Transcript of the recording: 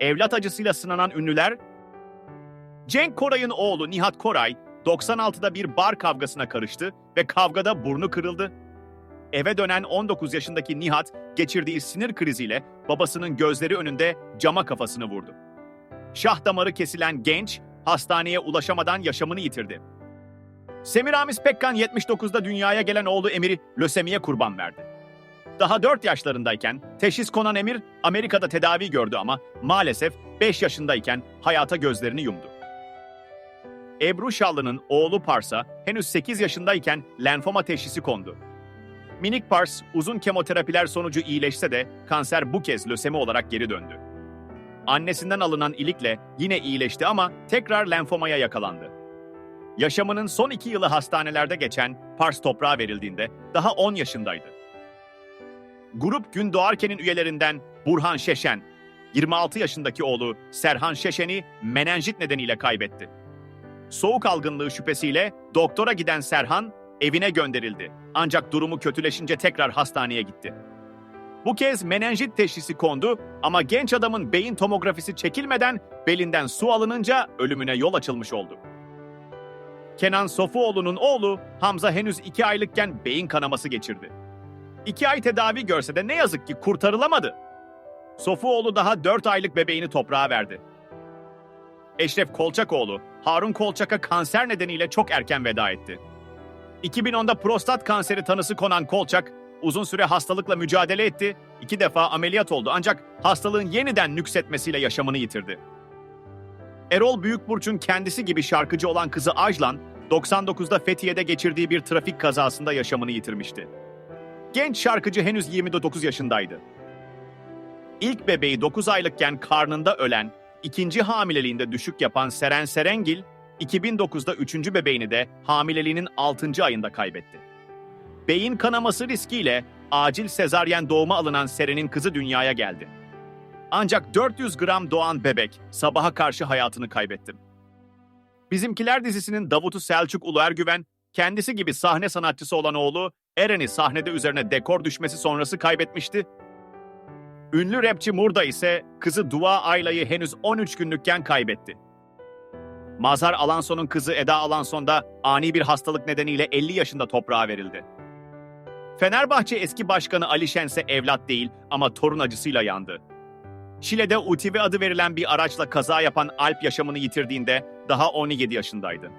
evlat acısıyla sınanan ünlüler, Cenk Koray'ın oğlu Nihat Koray, 96'da bir bar kavgasına karıştı ve kavgada burnu kırıldı. Eve dönen 19 yaşındaki Nihat, geçirdiği sinir kriziyle babasının gözleri önünde cama kafasını vurdu. Şah damarı kesilen genç, hastaneye ulaşamadan yaşamını yitirdi. Semiramis Pekkan 79'da dünyaya gelen oğlu Emir'i lösemiye kurban verdi. Daha 4 yaşlarındayken teşhis konan Emir Amerika'da tedavi gördü ama maalesef 5 yaşındayken hayata gözlerini yumdu. Ebru Şallı'nın oğlu Pars'a henüz 8 yaşındayken lenfoma teşhisi kondu. Minik Pars uzun kemoterapiler sonucu iyileşse de kanser bu kez lösemi olarak geri döndü. Annesinden alınan ilikle yine iyileşti ama tekrar lenfomaya yakalandı. Yaşamının son iki yılı hastanelerde geçen Pars toprağa verildiğinde daha 10 yaşındaydı. Grup Gün Doğarken'in üyelerinden Burhan Şeşen, 26 yaşındaki oğlu Serhan Şeşen'i menenjit nedeniyle kaybetti. Soğuk algınlığı şüphesiyle doktora giden Serhan evine gönderildi. Ancak durumu kötüleşince tekrar hastaneye gitti. Bu kez menenjit teşhisi kondu ama genç adamın beyin tomografisi çekilmeden belinden su alınınca ölümüne yol açılmış oldu. Kenan Sofuoğlu'nun oğlu Hamza henüz 2 aylıkken beyin kanaması geçirdi. 2 ay tedavi görse de ne yazık ki kurtarılamadı. Sofuoğlu daha 4 aylık bebeğini toprağa verdi. Eşref Kolçakoğlu, Harun Kolçak'a kanser nedeniyle çok erken veda etti. 2010'da prostat kanseri tanısı konan Kolçak, uzun süre hastalıkla mücadele etti, iki defa ameliyat oldu ancak hastalığın yeniden nüksetmesiyle yaşamını yitirdi. Erol Büyükburç'un kendisi gibi şarkıcı olan kızı Ajlan, 99'da Fethiye'de geçirdiği bir trafik kazasında yaşamını yitirmişti. Genç şarkıcı henüz 29 yaşındaydı. İlk bebeği 9 aylıkken karnında ölen, ikinci hamileliğinde düşük yapan Seren Serengil, 2009'da üçüncü bebeğini de hamileliğinin 6. ayında kaybetti. Beyin kanaması riskiyle acil sezaryen doğuma alınan Seren'in kızı dünyaya geldi. Ancak 400 gram doğan bebek sabaha karşı hayatını kaybetti. Bizimkiler dizisinin Davut'u Selçuk Uluergüven, kendisi gibi sahne sanatçısı olan oğlu Eren'i sahnede üzerine dekor düşmesi sonrası kaybetmişti. Ünlü rapçi Murda ise kızı Dua Ayla'yı henüz 13 günlükken kaybetti. Mazhar Alanson'un kızı Eda Alanson da ani bir hastalık nedeniyle 50 yaşında toprağa verildi. Fenerbahçe eski başkanı Ali Şen ise evlat değil ama torun acısıyla yandı. Şile'de UTV adı verilen bir araçla kaza yapan Alp yaşamını yitirdiğinde daha 17 yaşındaydı.